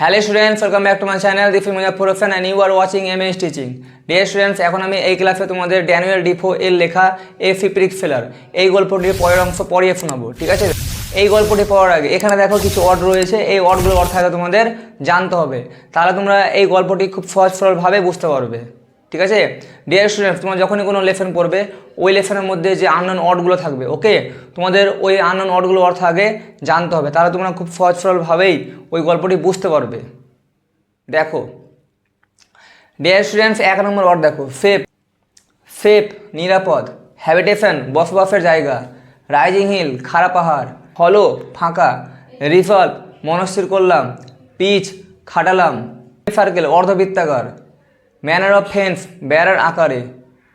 Hello students, welcome back to my channel দিফি Muzaffar Hossain and you are watching M S teaching dear students এখন আমি এই ক্লাসে তোমাদের ড্যানুয়েল Defoe এর লেখা এ ফিপ্রিক ফেলার এই গল্পটির পরের অংশ পড়িয়ে শোনাবো, ঠিক আছে? এই গল্পটি পড়ার আগে, এখানে দেখো কিছু অর্ড রয়েছে, এই অর্ডগুলো অর্থ আগে তোমাদের জানতে হবে। তাহলে তোমরা এই গল্পটি খুব সহজ সরলভাবে বুঝতে পারবে। ঠিক আছে? ডিয়ার স্টুডেন্টস তোমরা যখনই কোনো লেসন পড়বে, ওই লেসনের মধ্যে যে আননোন ওয়ার্ডগুলো থাকবে ওকে তোমাদের ওই আননোন ওয়ার্ডগুলোর অর্থ আগে জানতে হবে, তাহলে তোমরা খুব সহজ সরলভাবেই ওই গল্পটি বুঝতে পারবে। দেখো ডিয়ার স্টুডেন্টস এক নম্বর ওয়ার্ড দেখো সেফ সেফ নিরাপদ হ্যাবিটেশন বসবাসের জায়গা রাইজিং হিল খাড়া পাহাড় হলো ফাঁকা রিভলভ মনস্থির করলাম পিচ খাটালাম সার্কেল অর্ধবৃত্তাকার ম্যানার অফ ফেন্স বেড়ার আকারে।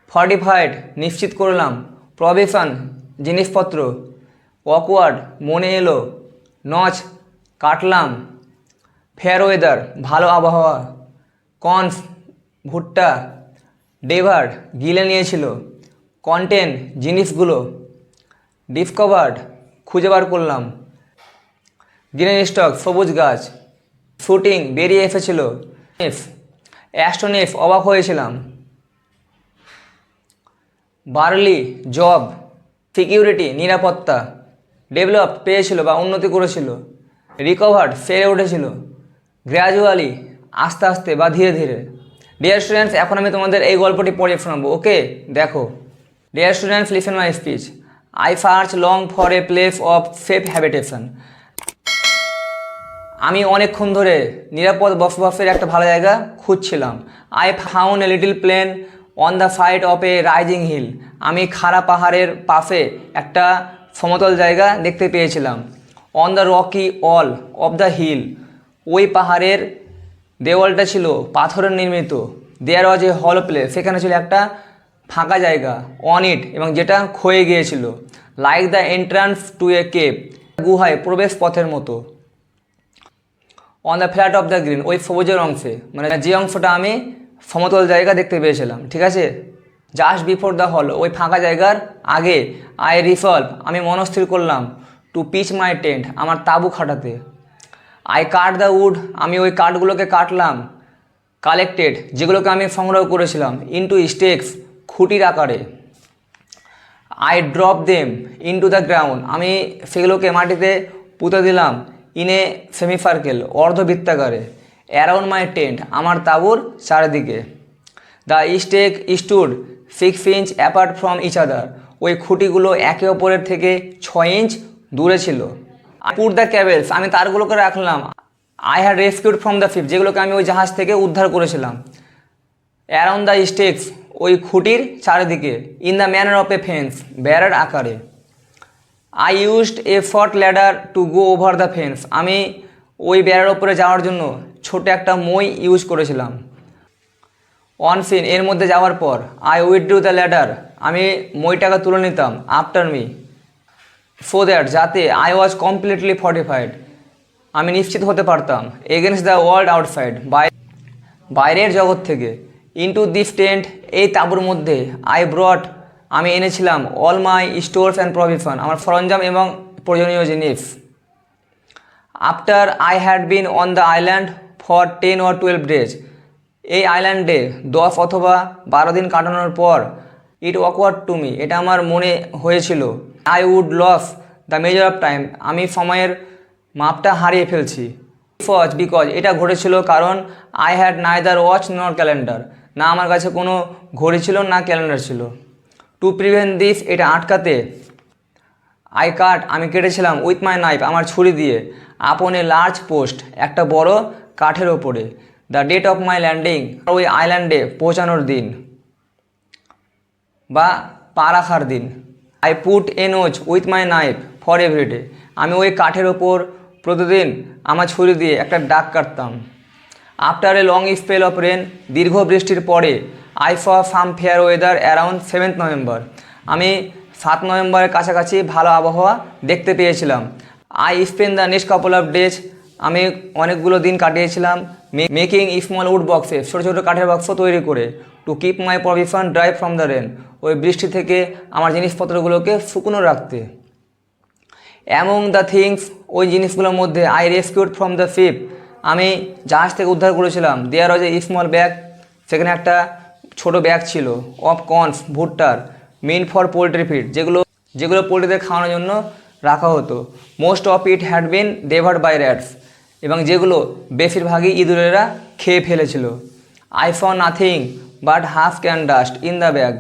ফর্টিফাইড নিশ্চিত করলাম। প্রভিশন জিনিসপত্র। অকওয়ার্ড মনে এলো। নচ কাটলাম। ফেয়ার ওয়েদার ভালো আবহাওয়া। কনস ভুট্টা। ডেভার্ড গিলে নিয়েছিল। কন্টেন্ট জিনিসগুলো। ডিসকভার্ড খুঁজে বার করলাম। গ্রিন স্টক সবুজ গাছ। শুটিং বেরিয়ে এসেছিল। এফ অ্যাস্ট্রোনেফ অবাক হয়েছিলাম। বার্লি জব, সিকিউরিটি, নিরাপত্তা, ডেভেলপ পেয়েছিল বা উন্নতি করেছিল, রিকভার্ড সেরে উঠেছিল, গ্র্যাজুয়ালি আস্তে আস্তে বা ধীরে ধীরে। ডিয়ার স্টুডেন্টস এখন আমি তোমাদের এই গল্পটি পড়ে শোনাবো। ওকে, দেখো। Dear students listen my speech I searched long for a place of safe habitation আমি অনেকক্ষণ ধরে নিরাপদ বসবাসের একটা ভালো জায়গা খুঁজছিলাম। I found a little plain on the side of a rising hill আমি খাড়া পাহাড়ের পাশে একটা সমতল জায়গা দেখতে পেয়েছিলাম। On the rocky wall of the hill ওই পাহাড়ের দেওয়ালটা ছিল পাথরের নির্মিত। দেয়ার ওয়াজ এ হল প্লে সেখানে ছিল একটা ফাঁকা জায়গা অন ইট এবং যেটা ক্ষয়ে গিয়েছিল। Like the entrance to a cave গুহায় প্রবেশ পথের মতো। On the flat of the green ওই সবুজের অংশে মানে যে অংশটা আমি সমতল জায়গা দেখতে পেয়েছিলাম, ঠিক আছে? জাস্ট বিফোর দ্য হল ওই ফাঁকা জায়গার আগে আই রিসলভ আমি মনস্থির করলাম টু পিচ মাই টেন্ট আমার তাঁবু খাটাতে। আই কাট দ্য উড আমি ওই কাঠগুলোকে কাটলাম কালেক্টেড যেগুলোকে আমি সংগ্রহ করেছিলাম ইনটু স্টেক্স খুঁটির আকারে। I drop them into the ground আমি সেগুলোকে মাটিতে পুঁতে দিলাম ইনে সেমিসার্কেল অর্ধবৃত্তাকারে অ্যারাউন্ড মাই টেন্ট আমার তাঁবুর চারিদিকে। The stake stood six inch apart from each other ওই খুঁটিগুলো একে অপরের থেকে ছয় ইঞ্চ দূরে ছিল। পুট দ্য ক্যাবেলস আমি তারগুলোকে রাখলাম। I had rescued from the ship যেগুলোকে আমি ওই জাহাজ থেকে উদ্ধার করেছিলাম। অ্যারাউন্ড দ্য স্টেক্স ওই খুঁটির চারিদিকে in the manner of a fence বেড়ার আকারে। আই ইউজড এ ফট ladder to go over the fence আমি ওই বেড়ার ওপরে যাওয়ার জন্য ছোট একটা মই ইউজ করেছিলাম। অন সিন এর মধ্যে যাওয়ার পর আই উইথড্রু দ্য ল্যাডার আমি মইটাকে তুলে নিতাম। আফটার মি সো দ্যাট যাতে আই ওয়াজ কমপ্লিটলি ফর্টিফাইড আমি নিশ্চিত হতে পারতাম। Against the world outside by বাইরের জগৎ থেকে ইনটু দিস টেন্ট এই তাঁবুর মধ্যে আই ব্রট আমি এনেছিলাম all my stores and provision আমার সরঞ্জাম এবং প্রয়োজনীয় জিনিস। After I had been on the island for ten or twelve days এই আইল্যান্ডে দশ অথবা বারো দিন কাটানোর পর ইট ওয়াকওয়ার্ড টু মি এটা আমার মনে হয়েছিল I would lose the measure of time আমি সময়ের মাপটা হারিয়ে ফেলছি। ফজ বিকজ এটা ঘটেছিল কারণ I had neither watch nor calendar না আমার কাছে কোনো ঘড়ি ছিল, না ক্যালেন্ডার ছিল। টু প্রিভেন্ট দিস এটা আটকাতে আই কাট আমি কেটেছিলাম উইথ মাই নাইফ আমার ছুরি দিয়ে। আপন এ লার্জ পোস্ট একটা বড় কাঠের ওপরে। The date of my landing ওই আইল্যান্ডে পৌঁছানোর দিন। বা পা রাখার দিন I put a notch with my knife for everyday আমি ওই কাঠের ওপর প্রতিদিন আমার ছুরি দিয়ে একটা ডাক কাটতাম। After a long spell of rain দীর্ঘ বৃষ্টির পরে আই ফ some fair weather around seventh November. আমি সাত নভেম্বরের কাছাকাছি ভালো আবহাওয়া দেখতে পেয়েছিলাম। I spent the next couple of days আমি অনেকগুলো দিন কাটিয়েছিলাম মেকিং স্মল উড বক্সে ছোটো ছোটো কাঠের বাক্স তৈরি করে to keep my provision dry from the rain ওই বৃষ্টি থেকে আমার জিনিসপত্রগুলোকে শুকনো রাখতে। অ্যামং দ্য থিংস ওই জিনিসগুলোর মধ্যে I rescued from the ship আমি জাহাজ থেকে উদ্ধার করেছিলাম। দেয়ার ওয়াজ এ স্মল ব্যাগ সেখানে একটা ছোট ব্যাগ ছিল অফ কর্নস ভুট্টার মিন ফর পোলট্রি ফিড যেগুলো যেগুলো পোলট্রিদের খাওয়ানোর জন্য রাখা হতো। Most of it had been devoured by rats এবং যেগুলো বেশিরভাগই ইঁদুরেরা খেয়ে ফেলেছিল। আই ফ nothing but half can dust in the bag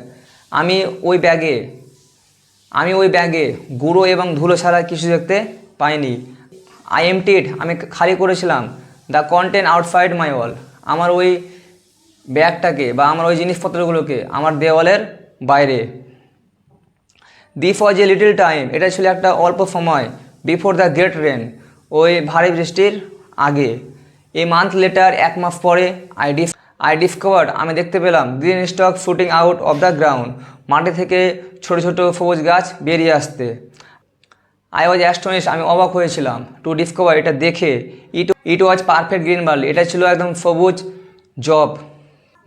আমি ওই ব্যাগে আমি ওই ব্যাগে গুঁড়ো এবং ধুলো ছাড়া কিছু দেখতে পাইনি। আই এম টিড আমি খালি করেছিলাম the content outside my wall আমার ওই ব্যাগটাকে বা আমার ওই জিনিসপত্রগুলোকে আমার দেওয়ালের বাইরে। This was a little time এটা ছিল একটা অল্প সময় বিফোর দ্য গ্রেট রেন ওই ভারী বৃষ্টির আগে। এ মান্থ লেটার এক মাস পরে আই ডিস আই ডিসকভার্ড আমি দেখতে পেলাম green stalk shooting out of the ground মাটি থেকে ছোট ছোট সবুজ গাছ বেরিয়ে আসতে। আই ওয়াজ অ্যাস্টনিশ আমি অবাক হয়েছিলাম টু ডিসকভার এটা দেখে it it was perfect green barley এটা ছিল একদম সবুজ job.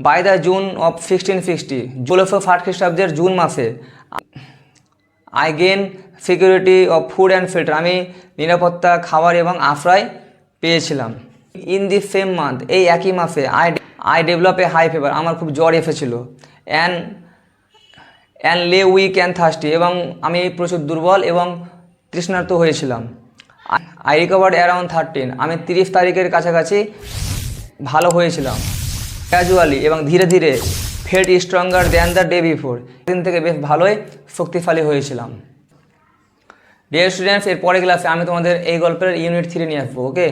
By the June of sixteen sixty জুলফো ফাট খ্রিস্টাব্দের জুন মাসে I gain security of food and filter আমি নিরাপত্তা, খাবার এবং আশ্রয় পেয়েছিলাম। ইন দি সেম মান্থ এই একই মাসে I I develop a high fever আমার খুব জ্বর এসেছিল। And and lay weak and thirsty এবং আমি প্রচুর দুর্বল এবং তৃষ্ণার্ত হয়েছিলাম। আই রিকভার্ড অ্যারাউন্ড থার্টিন আমি তিরিশ তারিখের কাছাকাছি ভালো হয়েছিলাম। ক্যাজুয়ালি এবং ধীরে ধীরে fed stronger than the day before দিন থেকে বেশ ভালোই শক্তিশালী হয়েছিলাম। ডিয়ার স্টুডেন্টস এর পরের ক্লাসে আমি তোমাদের এই গল্পের ইউনিট থ্রি নিয়ে আসব ওকে